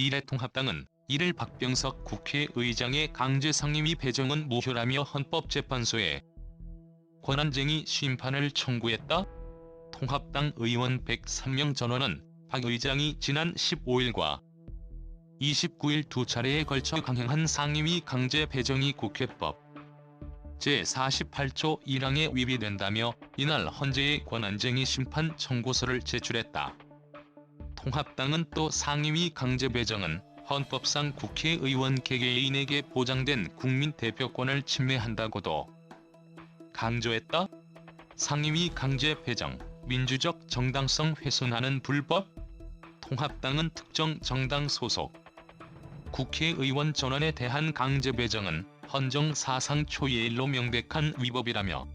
미래통합당은 이를 박병석 국회의장의 강제 상임위 배정은 무효라며 헌법재판소에 권한쟁의 심판을 청구했다. 통합당 의원 103명 전원은 박 의장이 지난 15일과 29일 두 차례에 걸쳐 강행한 상임위 강제 배정이 국회법 제48조 1항에 위배된다며 이날 헌재에 권한쟁의 심판 청구서를 제출했다. 통합당은 또 상임위 강제 배정은 헌법상 국회의원 개개인에게 보장된 국민 대표권을 침해한다고도 강조했다. 상임위 강제 배정, 민주적 정당성 훼손하는 불법? 통합당은 특정 정당 소속 국회의원 전원에 대한 강제 배정은 헌정 사상 초예일로 명백한 위법이라며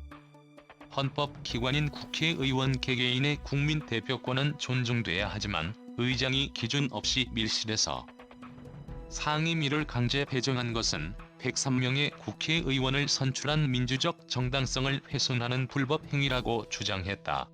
헌법 기관인 국회의원 개개인의 국민 대표권은 존중돼야 하지만 의장이 기준 없이 밀실해서 상임위를 강제 배정한 것은 103명의 국회의원을 선출한 민주적 정당성을 훼손하는 불법 행위라고 주장했다.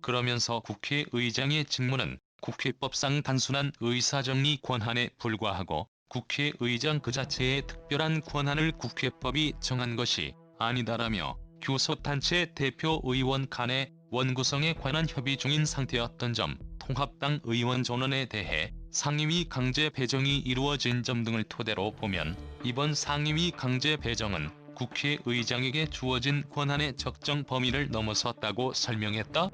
그러면서 국회의장의 직무는 국회법상 단순한 의사정리 권한에 불과하고 국회의장 그 자체의 특별한 권한을 국회법이 정한 것이 아니다라며 교섭단체 대표 의원 간의 원구성에 관한 협의 중인 상태였던 점, 통합당 의원 전원에 대해 상임위 강제 배정이 이루어진 점 등을 토대로 보면 이번 상임위 강제 배정은 국회의장에게 주어진 권한의 적정 범위를 넘어섰다고 설명했다.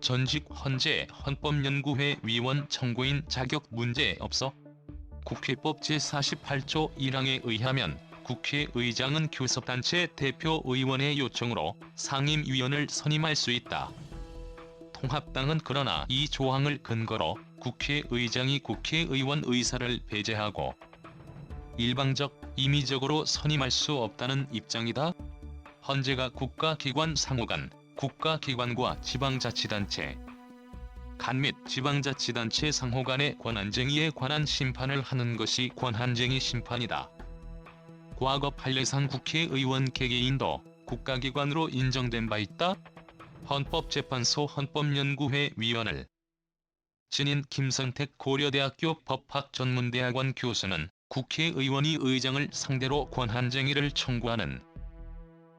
전직 헌재 헌법연구회 위원 청구인 자격 문제 없어 국회법 제48조 1항에 의하면 국회의장은 교섭단체 대표 의원의 요청으로 상임위원을 선임할 수 있다. 통합당은 그러나 이 조항을 근거로 국회의장이 국회의원 의사를 배제하고 일방적, 임의적으로 선임할 수 없다는 입장이다. 헌재가 국가기관 상호간, 국가기관과 지방자치단체 간 및 지방자치단체 상호 간의 권한쟁의에 관한 심판을 하는 것이 권한쟁의 심판이다. 과거 판례상 국회의원 개개인도 국가기관으로 인정된 바 있다. 헌법재판소 헌법연구회 위원을 지닌 김선택 고려대학교 법학전문대학원 교수는 국회의원이 의장을 상대로 권한쟁의를 청구하는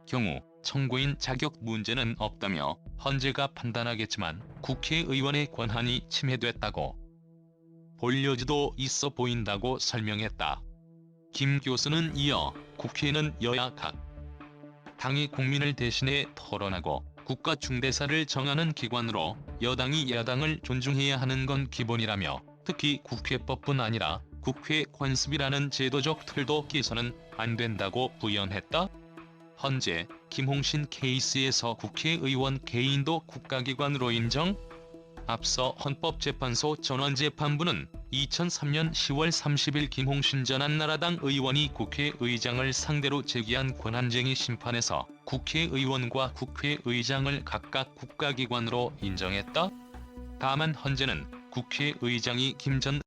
경우 청구인 자격 문제는 없다며 헌재가 판단하겠지만 국회의원의 권한이 침해됐다고 볼 여지도 있어 보인다고 설명했다. 김 교수는 이어 국회는 여야 각 당이 국민을 대신해 토론하고 국가 중대사를 정하는 기관으로 여당이 야당을 존중해야 하는 건 기본이라며 특히 국회법뿐 아니라 국회 관습이라는 제도적 틀도 깨서는 안 된다고 부연했다. 헌재 김홍신 케이스에서 국회의원 개인도 국가기관으로 인정? 앞서 헌법재판소 전원재판부는 2003년 10월 30일 김홍신 전 한나라당 의원이 국회의장을 상대로 제기한 권한쟁의 심판에서 국회의원과 국회의장을 각각 국가기관으로 인정했다. 다만 헌재는 국회의장이 김 전